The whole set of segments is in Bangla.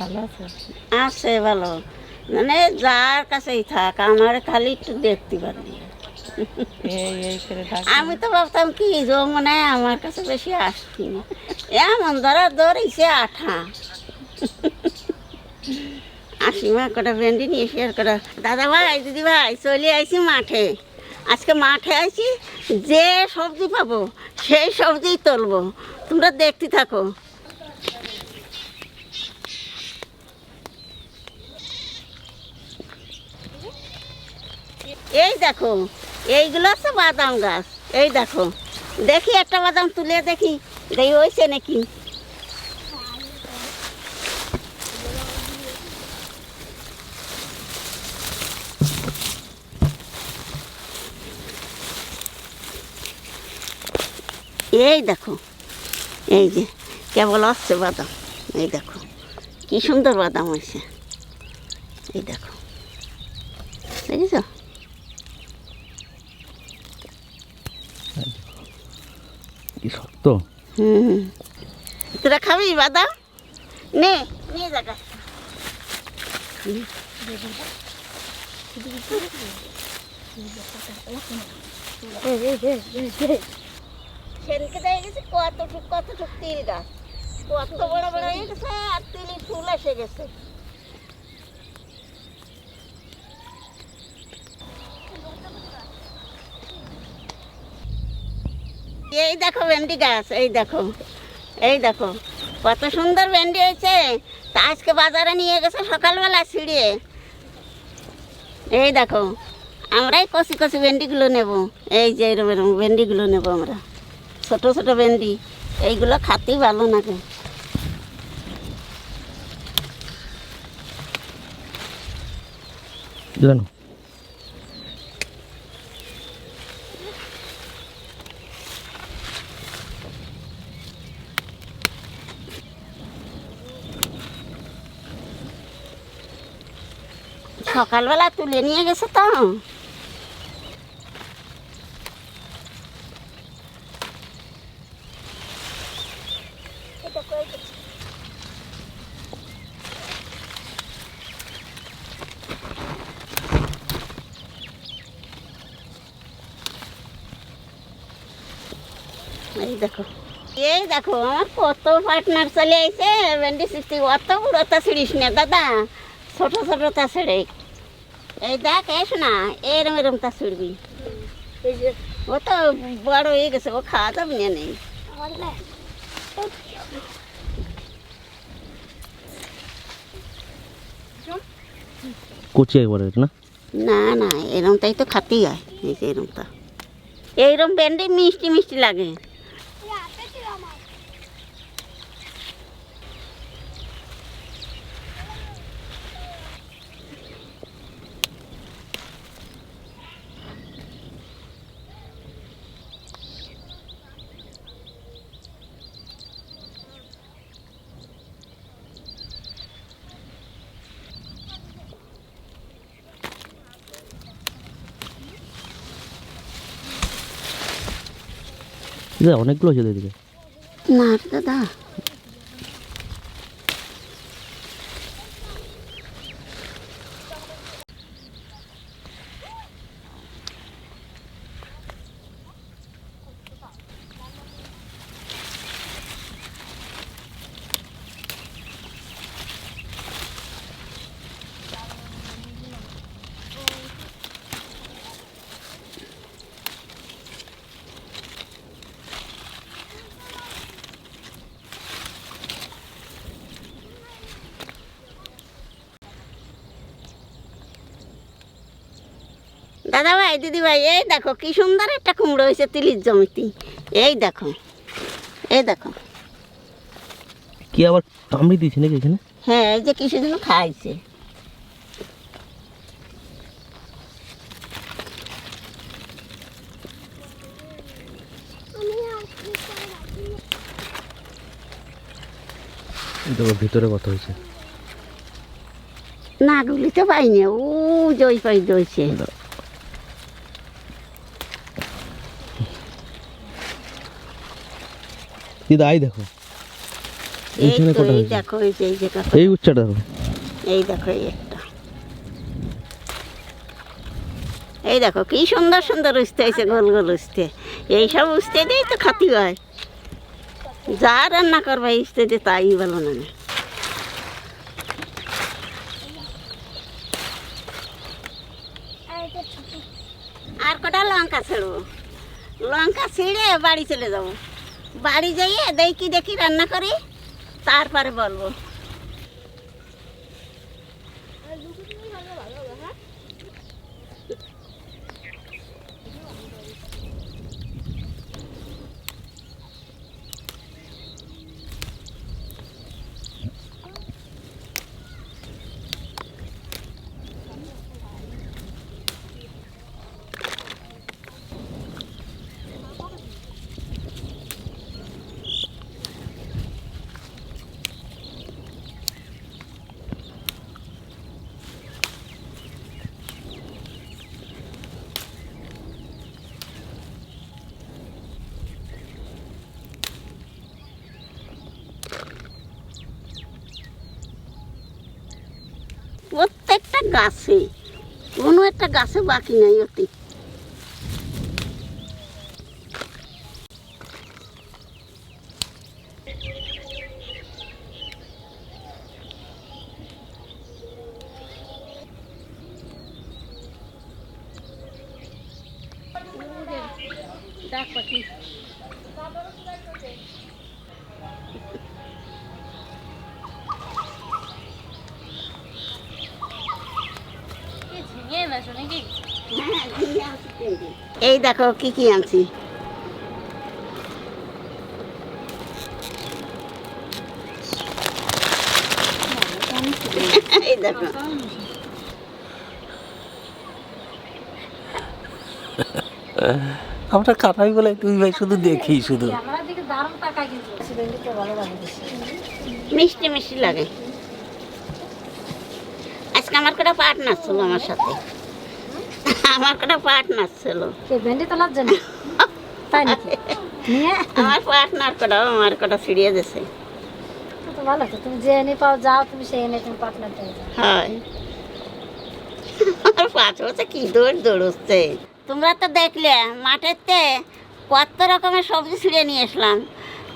ভালো আছে। আছে ভালো। মানে যার কাছেই থাক আমার খালি একটু দেখতে ডাক আমি তো ভাবতাম কি যে মানে আমার কাছে বেশি আসছি না। এমন ধরা ধরেছে আঠা। আসিমা কটা ভেন্ডি নিয়ে শেয়ার করা দাদা ভাই দিদি ভাই চলে আইছি মাঠে। আজকে মাঠে আইছি যে সবজি পাবো সেই সবজি তুলবো। তোমরা দেখতে থাকো। এই দেখো, এইগুলো হচ্ছে বাদাম গাছ। এই দেখো, দেখি একটা বাদাম তুলে দেখি দেখি হয়েছে নাকি? এই দেখো, এই যে, কেবল আসছে বাদাম। এই দেখো, কি সুন্দর বাদাম হয়েছে। এই দেখো, দেখেছ? কি শক্ত। তোরা খাবি বাদাম নে নিয়ে যা সেদিকে দেখে গেছে কতটুক কতটুক তিল গাছ। কত বড় বড় হয়ে গেছে আর তিলি, ফুল এসে গেছে। এই দেখো ভেন্ডি গাছ, এই দেখো এই দেখো, কত সুন্দর ভেন্ডি হয়েছে। তা আজকে বাজারে নিয়ে গেছে সকালবেলা ছিঁড়িয়ে এই দেখো, আমরাই কষি কষি ভেন্ডিগুলো নেব। এই যে এরকম এরকম ভেন্ডিগুলো নেব আমরা। ছোট ছোট ভেন্ডি, এইগুলো খাতেই ভালো লাগে। জানো? সকালবেলা তুলে নিয়ে গেছে তো। এই দেখো। এই দেখো, আমার কত পার্টনার চলে আইছে ভেন্ডি সিক্সটি অত বড় তা ছিড়িস না, দাদা। ছোট ছোট তা ছিড়ে এই দেখ এস না এরম এরম তা ছিড়বি ও তো বড় হয়ে গেছে ও খাওয়া যাবে না নেই। কচি একবারে না? না না এরমটাই তো খাতেই হয় এই যে এরমটা এইরম ভেন্ডি মিষ্টি মিষ্টি লাগে। অনেকগুলো আছে এদিকে না দাদা। দাদা ভাই দিদি ভাই এই দেখো কি সুন্দর একটা কুমড়ো হয়েছে তিলির জমিতে। এই দেখো এই দেখো। কি আবার কামড়ি দিয়েছে নাকি এখানে? হ্যাঁ এই যে কিছু যেন খাইছে ভিতরে কথা হয়েছে? না গুলি তো পাইনি ও জই পাই জইছে দিদা আই দেখো। এই এইখানে কটা হয়েছে? দেখো এই যে এই যে এই উচ্চাটা দেখো। এই দেখো এই একটা। এই দেখো কি সুন্দর সুন্দর উঠতে হয়েছে গোল গোল উঠতে। এইসব উঠতে দিয়েই তো খাতি হয়। যা রান্না করবে উঠতে দিয়ে তাই ভালো না। আর কটা লঙ্কা ছেড়বো? লঙ্কা ছিঁড়ে বাড়ি চলে যাব। বাড়ি যাইয়ে দেখি দেখি রান্না করি তারপরে বলব। গাছে। কোনো একটা গাছে বাকি নাই অতি। এই দেখো কি কি আনছি। এই দেখো। আমরা কাটাই বলে তুই ভাই শুধু দেখি শুধু। আমার দিকে দারুণ টাকা কিন্তু। সিলিন্ডারটা ভালো লাগে মিষ্টি মিষ্টি লাগে। আমার কটা পার্টনার ছিল আমার সাথে। আমার কটা পার্টনার ছিল। ভেন্ডি তোলার জন্য তাই নাকি? আমার পার্টনার কটা আমার কটা ছিড়িয়ে তো ভালো তো তুমি যে এনে পাও যাও তুমি সেই এনে তুমি পার্টনার পেয়ে যাও। হয়। আর পাঁচ বছর কি দৌড় দৌড়চ্ছে? তোমরা তো দেখলে মাঠেতে কত রকমের সবজি ছিঁড়ে নিয়ে আসলাম।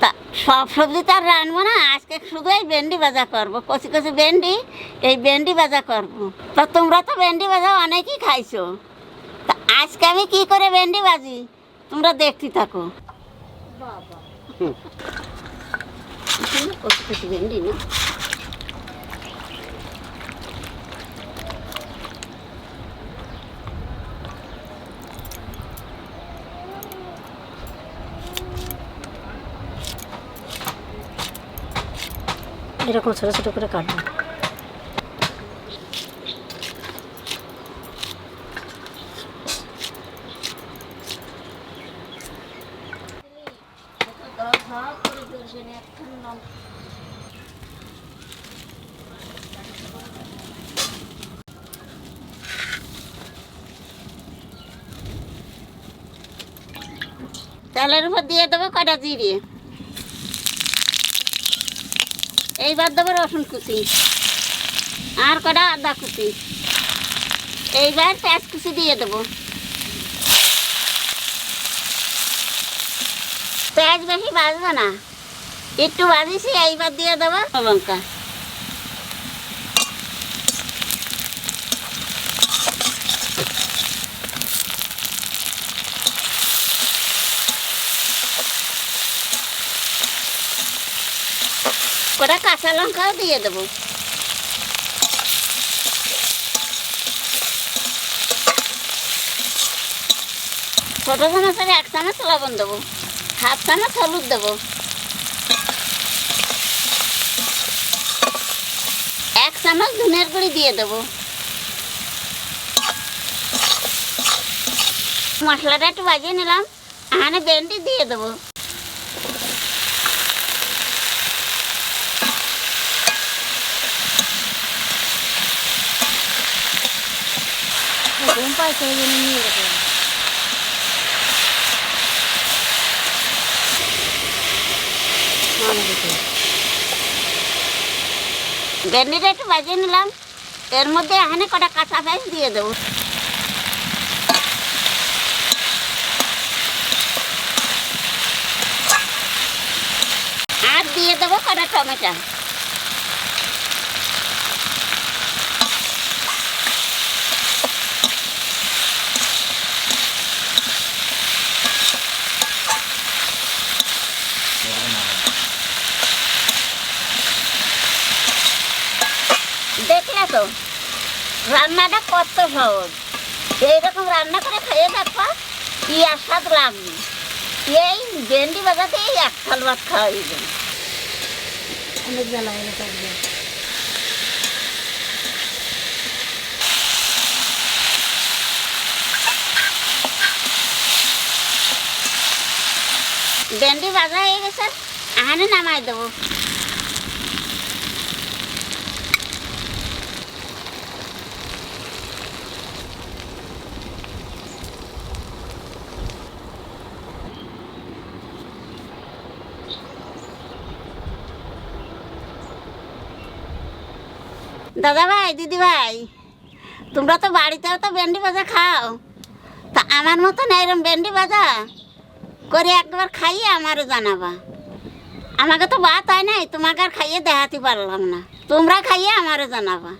তা সব সবজি তো আর রানবো না আজকে শুধু এই ভেন্ডি ভাজা করব কচি কচি ভেন্ডি এই ভেন্ডি ভাজা করব। তা তোমরা তো ভেন্ডি ভাজা অনেকই খাইছো। তা আজকে আমি কি করে ভেন্ডি ভাজি? তোমরা দেখতে থাকো। কচি কচি ভেন্ডি না? এরকম ছোটো ছোটো করে কাটবো। তেলের উপর দিয়ে দেবো কটা জিরে? এইবার দেবো রসুন কুচি। আর কটা আদা কুচি। এইবার পেঁয়াজ কুচি দিয়ে দেবো। পেঁয়াজ বেশি বাজবে না। একটু বাজিছি এইবার দিয়ে দেবো লঙ্কা কটা কাঁচা লঙ্কাও দিয়ে দেবো। ছোট চামচের এক চামচ লবণ দেবো। হাফ চামচ হলুদ দেবো। এক চামচ ধনের গুঁড়ি দিয়ে দেবো। মশলাটা একটু বাজিয়ে নিলাম। এখানে ভেন্ডি দিয়ে দেবো। ঘুম পাইছে জন্য নিয়ে গেছে ভেন্ডিটা একটু বাজিয়ে নিলাম। এর মধ্যে এখানে কটা কাঁচা পেঁয়াজ দিয়ে দেবো। আর দিয়ে দেবো কটা টমেটো দেখলে তো? রান্নাটা কত সহজ? এইরকম রান্না করে খেয়ে দেখো কি আস্বাদ লাগবে এই ভেন্ডি বাজাতে এই এক থাল ভাত খাওয়া হয়ে অনেক বেলা হয়ে থাকবে ভেন্ডি ভাজা হয়ে গেছে আহানে নামাই দেবো। দাদা ভাই দিদি ভাই তোমরা তো বাড়িতেও তো ভেন্ডি ভাজা খাও। তা আমার মতন এরম ভেন্ডি ভাজা করে একবার খাইয়ে আমারও জানাবা। আমাকে তো বাত হয় নাই, তোমাকে আর খাইয়ে দেখাতে পারলাম না। তোমরা খাইয়ে আমারও জানাবা।